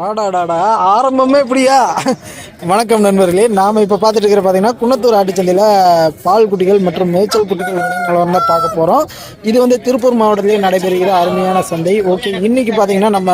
வாடாடாடா ஆரம்பமே இப்படியா? வணக்கம் நண்பர்களே நாம் இப்போ பார்த்துட்டு இருக்கிற பார்த்தீங்கன்னா குன்னத்தூர் ஆட்டுச்சந்தையில் பால் குட்டிகள் மற்றும் மேய்ச்சல் குட்டிகள் நிலவரம் தான் பார்க்க போகிறோம் இது வந்து திருப்பூர் மாவட்டத்திலே நடைபெறுகிற அருமையான சந்தை. ஓகே இன்னைக்கு பார்த்தீங்கன்னா நம்ம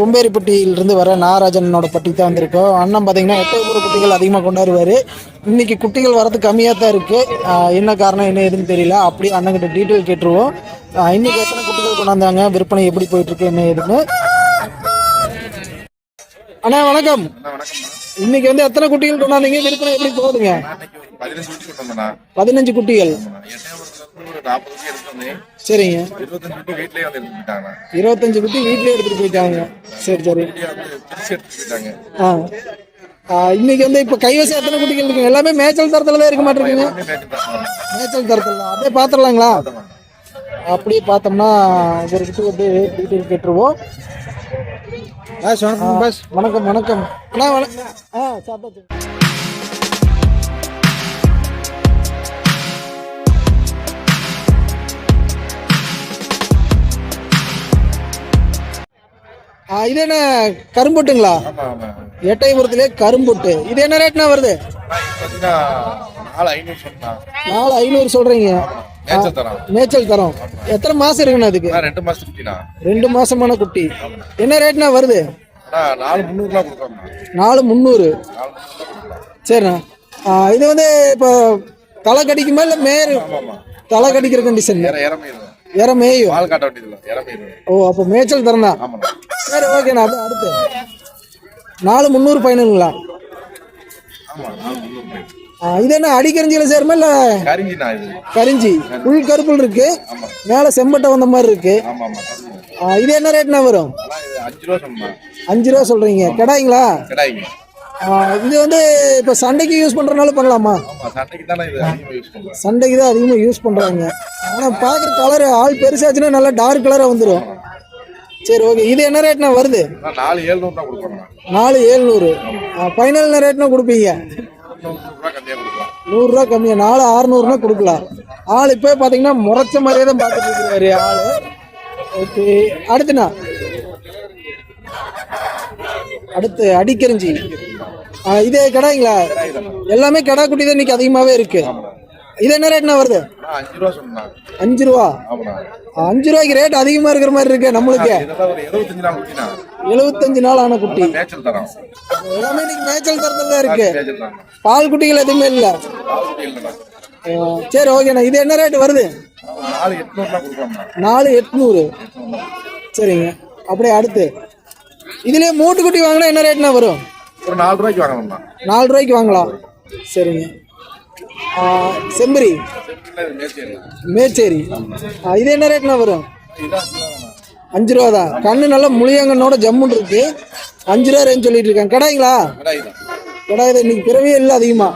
கொம்பேரிப்பட்டியிலிருந்து வர நாகராஜனோட பட்டி தான் வந்திருக்கோம். அண்ணன் பார்த்தீங்கன்னா எட்டயபுர குட்டிகள் அதிகமாக கொண்டாடுவார். இன்னைக்கு குட்டிகள் வரது கம்மியாக தான் இருக்குது என்ன காரணம் என்ன ஏதுன்னு தெரியல. அப்படியே அண்ணன்கிட்ட டீட்டெயில் கேட்டுருவோம். இன்றைக்கி இன்னைக்கு எத்தனை குட்டிகள் கொண்டாந்தாங்க? விற்பனை எப்படி போயிட்டு இருக்கு என்ன ஏதுன்னு. அண்ணா வணக்கம். இன்னைக்கு வந்து எத்தனை குட்டிகள் கொண்டாந்தீங்க விற்பனை எப்படி போகுதுங்க? பதினஞ்சு குட்டிகள். சரிங்க. இருபத்தஞ்சு குட்டி வீட்லயே எடுத்துட்டு போயிட்டாங்க. சரி சரி. ஆ. ஆ, இன்னைக்கு வந்து இப்போ கைவசம் எத்தனை குட்டிகள் இருக்குங்க? எல்லாமே மேய்ச்சல் தரத்துல தான் இருக்க மாட்டிருக்குங்க மேய்ச்சல் தரத்துல. அப்படியே பார்த்துடலாங்களா அப்படியே பார்த்தோம்னா ஒரு குட்டி வந்து டீட்டெயில் கேட்டுருவோம். பஸ் வணக்கம் வணக்கம் அண்ணா வணக்கம் ஆ சாப்பிட்டாச்சு. இது என்ன கரும்புட்டுங்களா? ஆமா ஆமா. எட்டயபுரத்திலே கரும்புட்டு. இது என்ன ரேட்னா வருது? நாலு ஐநூறு சொல்றீங்க. மேய்ச்சல் தரோம் மேய்ச்சல் தரோம் எத்தனை மாசம் இருக்குண்ணா அதுக்கு? ரெண்டு மாசம் ரெண்டு மாசமான குட்டி. என்ன ரேட்னா வருது? நாலு முந்நூறுலாம் நாலு முந்நூறு. சரிண்ணா. இது வந்து இப்போ தலை கடிக்குமா இல்லை மேரு? தலை கடிக்கிற கண்டிஷன் இற மேயும் காட்ட வேண்டியதில்ல. ஓ அப்போ மேய்ச்சல் ஆமாண்ணா சரி ஓகேண்ணா அப்படியே அடுத்து. நாலு முந்நூறு ஃபைனலுங்களா இது என்ன அடிக்கரிஞ்சியில் சேருமா இல்லை? கரிஞ்சி. உள் கருப்புள் இருக்கு. மேலே செம்பட்டை வந்த மாதிரி இருக்கு. இது என்ன ரேட்னா வரும்? அஞ்சு ரூபா சொல்றீங்க. கெடாய்ங்களா? இது வந்து இப்போ சண்டைக்கு யூஸ் பண்றதுனால பண்ணலாமா? சண்டைக்கு தானே அதிகமாக யூஸ் பண்றாங்க. ஆனால் பார்க்குற கலர் ஆள் பெருசாச்சுன்னா நல்லா டார்க் கலராக வந்துடும் சரி ஓகே இது என்ன ரேட்னா வருது? நாலு ஏழ்நூறு நாலு ஏழ்நூறு. ஃபைனல் என்ன ரேட்னா கொடுப்பீங்க? நூறுரூவா கம்மியாக நாலு அறுநூறுனா கொடுக்கலாம். ஆள் இப்போ பார்த்தீங்கன்னா முறைச்ச மாதிரியே தான் பார்த்துட்டு இருக்கிறாரு ஆள். ஓகே அடுத்துண்ணா அடுத்து அடிக்கரிஞ்சி இது கடாய்ங்களா? எல்லாமே கடா குட்டி தான் இன்னைக்கு அதிகமாகவே இருக்கு. இது என்ன ரேட்னா வருது? அஞ்சு ரூபா அஞ்சு ரூபா? ஆமாண்ணா. அஞ்சு ரூபாய்க்கு ரேட் அதிகமாக இருக்கிற மாதிரி இருக்கு நம்மளுக்கு. எழுபத்தஞ்சு நாள் ஆன குட்டி. எல்லாமே இன்னைக்கு மேய்ச்சல் தரத்துல இருக்கு. பால் குட்டிகள் எதுவுமே இல்லை. சரி ஓகேண்ணா இது என்ன ரேட் வருது? நாலு எட்நூறு. சரிங்க. அப்படியே அடுத்து. இதுலயே மூட்டு குட்டி வாங்கினா என்ன ரேட்னா வரும்? ஒரு நாலு ரூபாய்க்கு வாங்கணும்ண்ணா நாலு ரூபாய்க்கு வாங்கலாம். சரிங்க. செம்பரி. மேச்சேரி. இது என்ன ரேட்னா வரும்? அஞ்சு ரூபா தான் கண்ணு நல்லா முளியங்கன்னோட ஜம்முன்னு இருக்கு. அஞ்சு ரூபா ரேஞ்ச் சொல்லிட்டு இருக்காங்க. கடாய்ங்களா? கிடாய் இன்னைக்கு பிறவே இல்லை அதிகமா.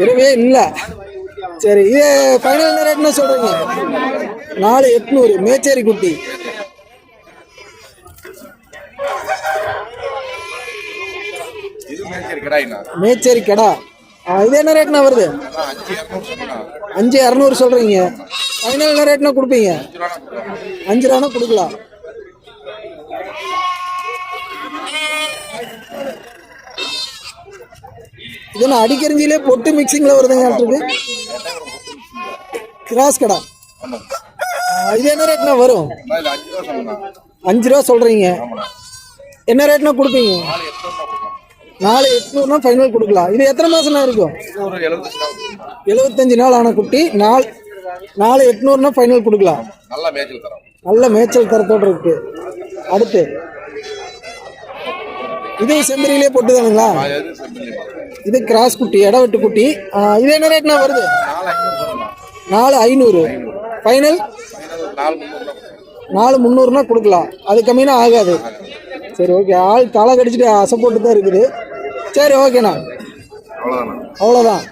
பிறவே இல்லை. சரி இது ஃபைனல் என்ன ரேட்னா சொல்றீங்க? நாலு எட்நூறு. மேச்சேரி குட்டி. மேச்சேரி கடா. இது என்ன ரேட்னா வருது? அஞ்சு இரநூறு சொல்றீங்க. ஃபைனல் என்ன ரேட்னா கொடுப்பீங்க? அஞ்சு ரூபா ரூபானா கொடுக்கலாம். இது நான் அடிக்கரிஞ்சிலே பொட்டு மிக்சிங்கில் வருதுங்க இருக்கு கிராஸ் கடா. இது என்ன ரேட்னா வரும்? அஞ்சு ரூபா சொல்றீங்க. என்ன ரேட்னா கொடுப்பீங்க? நாலு எட்நூறுனா ஃபைனல் கொடுக்கலாம். இது எத்தனை மாசம்னா இருக்கும்? எழுபத்தஞ்சு நாள். ஆன குட்டி நாலு நாலு எட்நூறுனா ஃபைனல் கொடுக்கலாம். நல்லா மேய்ச்சல் தரோம். நல்ல மேய்ச்சல் தரத்தோட இருக்கு. அடுத்து. இது செம்பரியிலே செம்பல்லி பார்க்குறேன் இது கிராஸ் குட்டி இடவெட்டு குட்டி. இது என்ன ரேட்னா வருது? நாலு ஐநூறு ஃபைனல் நாலு முந்நூறுனா கொடுக்கலாம். அது கம்மினா ஆகாது. சரி ஓகே ஆள் தலை கடிச்சிட்டு அசை போட்டு தான் இருக்குது. சரி ஓகேண்ணா அவ்வளோதான்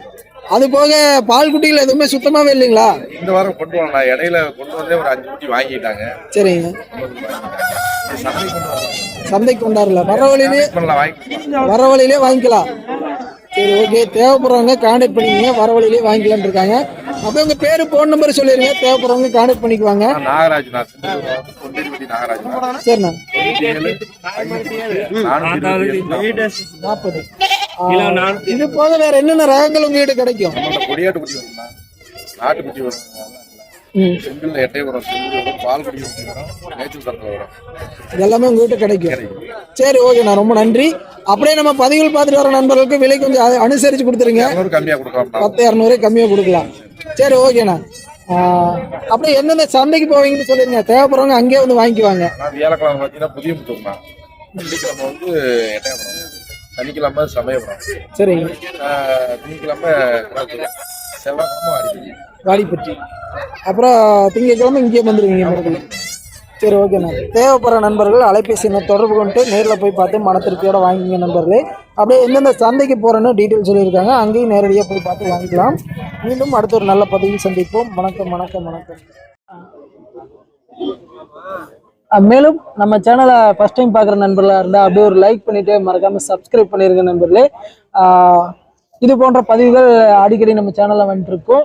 அது போக பால் குட்டிகள் எதுவுமே சுத்தமாகவே இல்லைங்களா? இந்த வாரம் கொண்டு வரல இடையில கொண்டு வந்தே ஒரு அஞ்சு குட்டி வாங்கிட்டாங்க. சரிங்க. சந்தைக்கு கொண்டாடல. வர வழியிலே வர வழியிலே வாங்கிக்கலாம். சரி ஓகே தேவைப்படுறவங்க கான்டாக்ட் பண்ணிக்கங்க. வர வழியிலே வாங்கிக்கலாம்னு இருக்காங்க. அப்படியே உங்க பேரு போன் நம்பர் சொல்லிருங்க. தேவைப்படுறவங்க கான்டாக்ட் பண்ணிக்குவாங்க. நாகராஜ் நாகராஜ். சரிண்ணா. நாற்பது. இது போக வேற என்னென்ன ரகங்கள் உங்ககிட்ட கிடைக்கும்? நம்மள்ட்ட கொடியாட்டு குட்டி வரும்ண்ணா. நாட்டு குட்டி வரும் செங்கல்ல எட்டை செங்கல் வரும் பால் குடி வரும் மேய்ச்சல் தரத்துல வரும் இது எல்லாமே உங்ககிட்ட கிடைக்கும். சரி ஓகேண்ணா ரொம்ப நன்றி. அப்படியே நம்ம பதிவுகள் பார்த்துட்டு வர நண்பர்களுக்கு விலை கொஞ்சம் அ- அனுசரிச்சு கொடுத்துருங்க. இரநூறு கம்மியா கொடுக்கலாம்ண்ணா பத்து இரநூறு கம்மியாக கொடுக்கலாம். சரி ஓகேண்ணா அப்படியே எந்தெந்த சந்தைக்கு போவீங்கன்னு சொல்லிருங்க தேவைப்படுறவங்க அங்கேயே வந்து வாங்கிக்குவாங்க. நான் வியாழக்கிழமை பார்த்தீங்கன்னா புதிய முத்தூர்ண்ணா. வெள்ளிக்கிழமை வந்து எட்டயபுரம் சனிக்கிழமை சமயபுரம். சரிங்க திங்கக்கிழமை செவ்வாய்க்கிழமை அடிக்கடி வாடிப்பட்டி அப்புறம் திங்கட்கிழமை இங்கேயே வந்துடுவீங்க மறுபடியும் சரி ஓகேண்ணா தேவைப்படுற நண்பர்கள் அலைபேசி எண்ணை தொடர்பு கொண்டு நேரில் போய் பார்த்து மன வாங்கிங்க நண்பர்களே. அப்படியே எந்தெந்த சந்தைக்கு போகிறேன்னு டீட்டெயில் சொல்லியிருக்காங்க. அங்கேயும் நேரடியாக போய் பார்த்து வாங்கிக்கலாம். மீண்டும் அடுத்த ஒரு நல்ல பதிவில் சந்திப்போம். வணக்கம் வணக்கம் வணக்கம். மேலும் நம்ம சேனலை ஃபஸ்ட் டைம் பார்க்குற நண்பர்களாக இருந்தால் அப்படியே ஒரு லைக் பண்ணிவிட்டு மறக்காமல் சப்ஸ்கிரைப் பண்ணியிருக்க நண்பர்களே. இது போன்ற பதிவுகள் அடிக்கடி நம்ம சேனலில் வந்துட்டுருக்கோம்